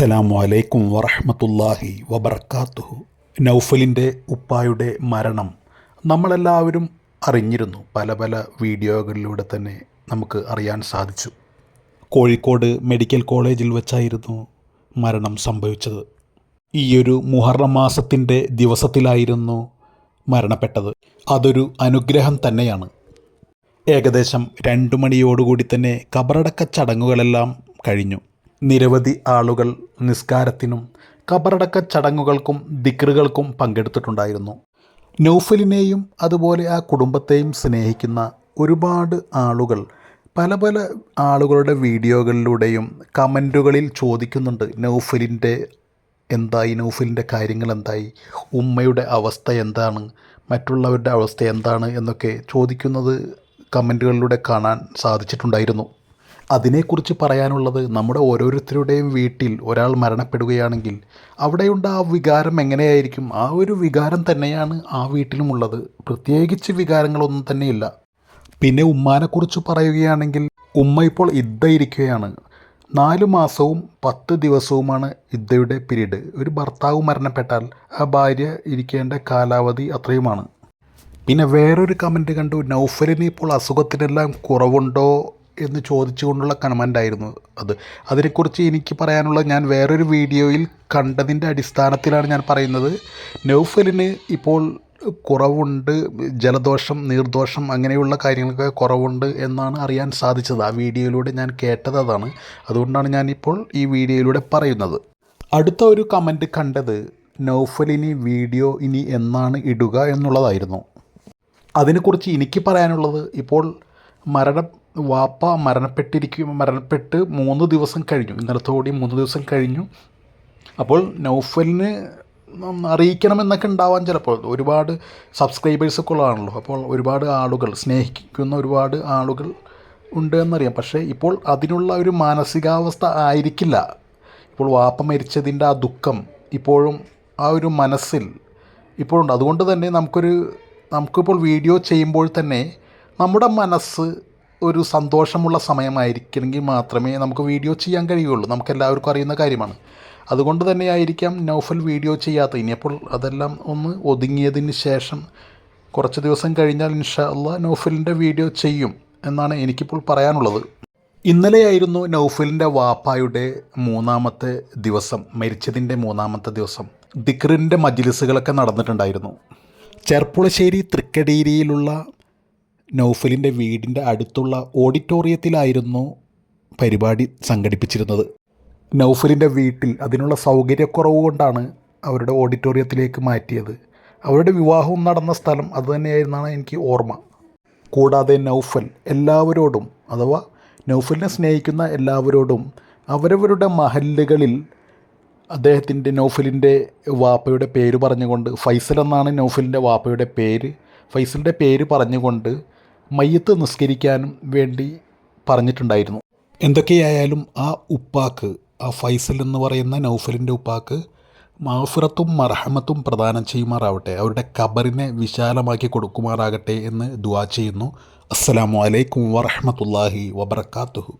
അസ്സലാമു അലൈക്കും വറഹമത്തല്ലാഹി വബർക്കാത്തുഹു. നൗഫലിന്റെ ഉപ്പായുടെ മരണം നമ്മളെല്ലാവരും അറിഞ്ഞിരുന്നു. പല പല വീഡിയോകളിലൂടെ തന്നെ നമുക്ക് അറിയാൻ സാധിച്ചു. കോഴിക്കോട് മെഡിക്കൽ കോളേജിൽ വെച്ചായിരുന്നു മരണം സംഭവിച്ചത്. ഈയൊരു മുഹറം മാസത്തിന്റെ ദിവസത്തിലായിരുന്നു മരണപ്പെട്ടത്. അതൊരു അനുഗ്രഹം തന്നെയാണ്. ഏകദേശം രണ്ടു മണിയോടുകൂടി തന്നെ കബറടക്ക ചടങ്ങുകളെല്ലാം കഴിഞ്ഞു. നിരവധി ആളുകൾ നിസ്കാരത്തിനും കബറടക്ക ചടങ്ങുകൾക്കും ദിക്റുകൾക്കും പങ്കെടുത്തിട്ടുണ്ടായിരുന്നു. നൗഫലിനെയും അതുപോലെ ആ കുടുംബത്തെയും സ്നേഹിക്കുന്ന ഒരുപാട് ആളുകൾ പല പല ആളുകളുടെ വീഡിയോകളിലൂടെയും കമന്റുകളിൽ ചോദിക്കുന്നുണ്ട് നൗഫലിന്റെ എന്തായി? നൗഫലിന്റെ കാര്യങ്ങൾ എന്തായി? ഉമ്മയുടെ അവസ്ഥ എന്താണ്? മറ്റുള്ളവരുടെ അവസ്ഥ എന്താണ്? എന്നൊക്കെ ചോദിക്കുന്നത് കമന്റുകളിലൂടെ കാണാൻ സാധിച്ചിട്ടുണ്ടായിരുന്നു. അതിനെക്കുറിച്ച് പറയാനുള്ളത് നമ്മുടെ ഓരോരുത്തരുടെയും വീട്ടിൽ ഒരാൾ മരണപ്പെടുകയാണെങ്കിൽ അവിടെയുണ്ട് ആ വികാരം എങ്ങനെയായിരിക്കും? ആ ഒരു വികാരം തന്നെയാണ് ആ വീട്ടിലുമുള്ളത്. പ്രത്യേകിച്ച് വികാരങ്ങളൊന്നും തന്നെയില്ല. പിന്നെ ഉമ്മാനെക്കുറിച്ച് പറയുകയാണെങ്കിൽ ഉമ്മ ഇപ്പോൾ ഇദ്ദ ഇരിക്കുകയാണ് നാല് മാസവും പത്ത് ദിവസവുമാണ് ഇദ്ദയുടെ പീരീഡ്. ഒരു ഭർത്താവ് മരണപ്പെട്ടാൽ ആ ഭാര്യ ഇരിക്കേണ്ട കാലാവധി അത്രയുമാണ്. പിന്നെ വേറൊരു കമന്റ് കണ്ടു. നൗഫലിന് ഇപ്പോൾ അസുഖത്തിനെല്ലാം കുറവുണ്ടോ? എന്ന് ചോദിച്ചുകൊണ്ടുള്ള കമന്റായിരുന്നു അത്. അതിനെക്കുറിച്ച് എനിക്ക് പറയാനുള്ള ഞാൻ വേറൊരു വീഡിയോയിൽ കണ്ടതിന്റെ അടിസ്ഥാനത്തിലാണ് ഞാൻ പറയുന്നത്. നൗഫലിന് ഇപ്പോൾ കുറവുണ്ട് ജലദോഷം നീർദോഷം അങ്ങനെയുള്ള കാര്യങ്ങൾക്ക് കുറവുണ്ട് എന്നാണ് അറിയാൻ സാധിച്ചത്. ആ വീഡിയോയിലൂടെ ഞാൻ കേട്ടത് അതാണ്. അതുകൊണ്ടാണ് ഞാനിപ്പോൾ ഈ വീഡിയോയിലൂടെ പറയുന്നത്. അടുത്ത ഒരു കമന്റ് കണ്ടത് നൗഫലിന് വീഡിയോ ഇനി എന്നാണ് ഇടുക എന്നുള്ളതായിരുന്നു. അതിനെക്കുറിച്ച് എനിക്ക് പറയാനുള്ളത് ഇപ്പോൾ മരണം വാപ്പ മരണപ്പെട്ടിരിക്കും മരണപ്പെട്ട് മൂന്ന് ദിവസം കഴിഞ്ഞു. ഇന്നലത്തോടെ മൂന്ന് ദിവസം കഴിഞ്ഞു. അപ്പോൾ നൗഫലിന് അറിയിക്കണമെന്നൊക്കെ ഉണ്ടാവാൻ ചിലപ്പോൾ ഒരുപാട് സബ്സ്ക്രൈബേഴ്സൊക്കെ ഉള്ളതാണല്ലോ അപ്പോൾ ഒരുപാട് ആളുകൾ സ്നേഹിക്കുന്ന ഒരുപാട് ആളുകൾ ഉണ്ട് എന്നറിയാം പക്ഷേ ഇപ്പോൾ അതിനുള്ള ഒരു മാനസികാവസ്ഥ ആയിരിക്കില്ല. ഇപ്പോൾ വാപ്പ മരിച്ചതിന്റെ ആ ദുഃഖം ഇപ്പോഴും ആ ഒരു മനസ്സിൽ ഇപ്പോഴുണ്ട്. അതുകൊണ്ട് തന്നെ നമുക്കൊരു നമുക്കിപ്പോൾ വീഡിയോ ചെയ്യുമ്പോൾ തന്നെ നമ്മുടെ മനസ്സ് ഒരു സന്തോഷമുള്ള സമയമായിരിക്കണമെങ്കിൽ മാത്രമേ നമുക്ക് വീഡിയോ ചെയ്യാൻ കഴിയുള്ളൂ. നമുക്ക് എല്ലാവർക്കും അറിയുന്ന കാര്യമാണ്. അതുകൊണ്ട് തന്നെ ആയിരിക്കാം നൗഫൽ വീഡിയോ ചെയ്യാത്ത ഇനിയപ്പോൾ അതെല്ലാം ഒന്ന് ഒതുങ്ങിയതിന് ശേഷം കുറച്ച് ദിവസം കഴിഞ്ഞാൽ ഇൻഷാ അള്ളാ നൗഫലിന്റെ വീഡിയോ ചെയ്യും എന്നാണ് എനിക്കിപ്പോൾ പറയാനുള്ളത്. ഇന്നലെയായിരുന്നു നൗഫലിന്റെ വാപ്പായുടെ മൂന്നാമത്തെ ദിവസം മരിച്ചതിന്റെ മൂന്നാമത്തെ ദിവസം. ദിക്റിന്റെ മജിലിസുകളൊക്കെ നടന്നിട്ടുണ്ടായിരുന്നു. ചെർപ്പുളശ്ശേരി തൃക്കടീരിയിലുള്ള നൗഫലിന്റെ വീടിന്റെ അടുത്തുള്ള ഓഡിറ്റോറിയത്തിലായിരുന്നു പരിപാടി സംഘടിപ്പിച്ചിരുന്നത്. നൗഫലിന്റെ വീട്ടിൽ അതിനുള്ള സൗകര്യക്കുറവ് കൊണ്ടാണ് അവരുടെ ഓഡിറ്റോറിയത്തിലേക്ക് മാറ്റിയത്. അവരുടെ വിവാഹവും നടന്ന സ്ഥലം അതുതന്നെയായിരുന്നാണ് എനിക്ക് ഓർമ്മ. കൂടാതെ നൗഫൽ എല്ലാവരോടും അഥവാ നൗഫലിനെ സ്നേഹിക്കുന്ന എല്ലാവരോടും അവരവരുടെ മഹല്ലുകളിൽ അദ്ദേഹത്തിന്റെ നൗഫലിന്റെ വാപ്പയുടെ പേര് പറഞ്ഞുകൊണ്ട് ഫൈസൽ എന്നാണ് നൗഫലിന്റെ വാപ്പയുടെ പേര് ഫൈസലിന്റെ പേര് പറഞ്ഞുകൊണ്ട് മയ്യത്ത് നിസ്കരിക്കാനും വേണ്ടി പറഞ്ഞിട്ടുണ്ടായിരുന്നു. എന്തൊക്കെയായാലും ആ ഉപ്പാക്ക് ആ ഫൈസൽ എന്ന് പറയുന്ന നൗഫലിന്റെ ഉപ്പാക്ക് മാഫിറത്തും മർഹമത്തും പ്രദാനം ചെയ്യുമാറാവട്ടെ അവരുടെ ഖബറിനെ വിശാലമാക്കി കൊടുക്കുമാറാകട്ടെ എന്ന് ദുവാ ചെയ്യുന്നു. അസ്സലാമു അലൈക്കും വറഹമത്തല്ലാഹി വബർക്കാത്തുഹു